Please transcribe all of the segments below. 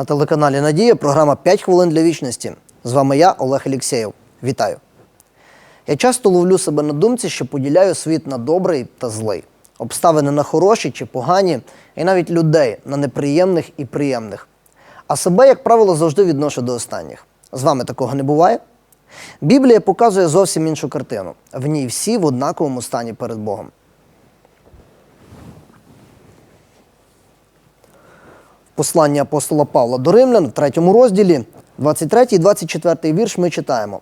На телеканалі Надія програма «5 хвилин для вічності. З вами я, Олег Алєксєєв. Вітаю. Я часто ловлю себе на думці, що поділяю світ на добрий та злий, обставини на хороші чи погані, і навіть людей на неприємних і приємних. А себе, як правило, завжди відношу до останніх. З вами такого не буває? Біблія показує зовсім іншу картину. В ній всі в однаковому стані перед Богом. Послання апостола Павла до Римлян в третьому розділі, 23 і 24 вірш ми читаємо.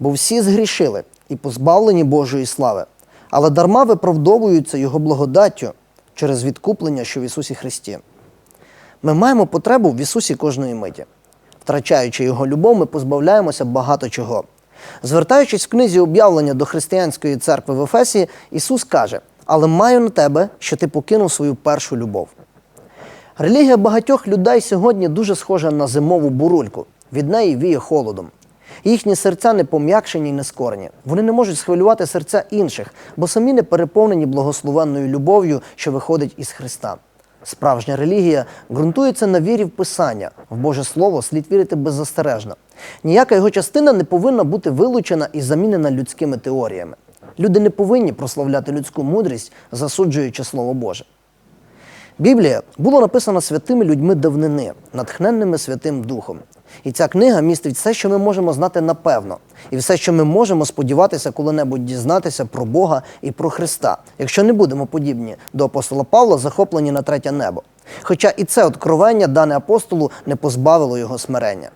Бо всі згрішили і позбавлені Божої слави, але дарма виправдовуються Його благодаттю через відкуплення, що в Ісусі Христі. Ми маємо потребу в Ісусі кожної миті. Втрачаючи Його любов, ми позбавляємося багато чого. Звертаючись в книзі об'явлення до християнської церкви в Ефесі, Ісус каже: Але маю на тебе, що ти покинув свою першу любов. Релігія багатьох людей сьогодні дуже схожа на зимову бурульку. Від неї віє холодом. Їхні серця не пом'якшені і не скорені. Вони не можуть схвилювати серця інших, бо самі не переповнені благословенною любов'ю, що виходить із Христа. Справжня релігія ґрунтується на вірі в Писання. В Боже Слово слід вірити беззастережно. Ніяка його частина не повинна бути вилучена і замінена людськими теоріями. Люди не повинні прославляти людську мудрість, засуджуючи Слово Боже. Біблія була написана святими людьми давнини, натхненними Святим Духом. І ця книга містить все, що ми можемо знати напевно, і все, що ми можемо сподіватися коли-небудь дізнатися про Бога і про Христа, якщо не будемо подібні до апостола Павла, захоплені на третє небо. Хоча і це откровення, дане апостолу, не позбавило його смирення.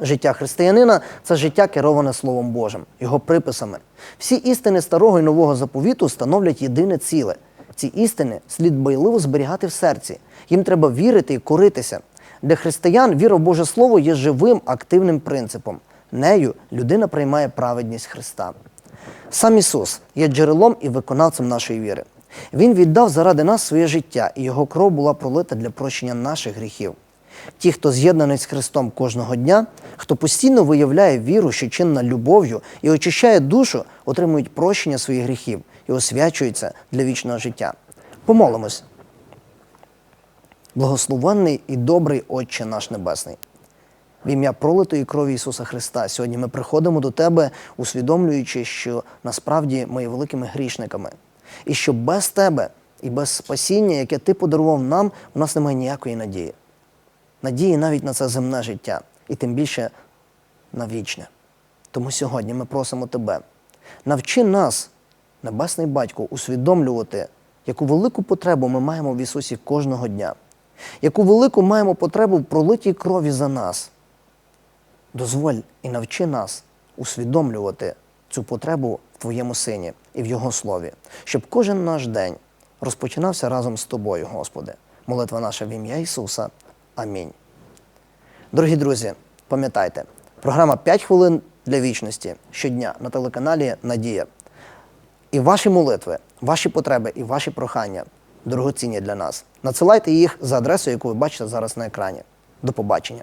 Життя християнина це життя кероване Словом Божим, його приписами. Всі істини старого і нового заповіту становлять єдине ціле. Ці істини слід байливо зберігати в серці. Їм треба вірити і коритися. Для християн віра в Боже Слово є живим активним принципом. Нею людина приймає праведність Христа. Сам Ісус є джерелом і виконавцем нашої віри. Він віддав заради нас своє життя, і його кров була пролита для прощення наших гріхів. Ті, хто з'єднаний з Христом кожного дня, хто постійно виявляє віру, що чинна любов'ю і очищає душу, отримують прощення своїх гріхів і освячуються для вічного життя. Помолимось. Благословенний і добрий Отче наш Небесний. В ім'я пролитої крові Ісуса Христа сьогодні ми приходимо до Тебе, усвідомлюючи, що насправді ми є великими грішниками, і що без Тебе і без спасіння, яке Ти подарував нам, у нас немає ніякої надії. Надії навіть на це земне життя, і тим більше на вічне. Тому сьогодні ми просимо Тебе, навчи нас, Небесний Батько, усвідомлювати, яку велику потребу ми маємо в Ісусі кожного дня, яку велику маємо потребу в пролитій крові за нас. Дозволь і навчи нас усвідомлювати цю потребу в Твоєму Сині і в Його слові, щоб кожен наш день розпочинався разом з Тобою, Господи. Молитва наша в ім'я Ісуса. Амінь. Дорогі друзі, пам'ятайте, програма «5 хвилин для вічності щодня на телеканалі Надія. І ваші молитви, ваші потреби і ваші прохання дорогоцінні для нас. Надсилайте їх за адресою, яку ви бачите зараз на екрані. До побачення.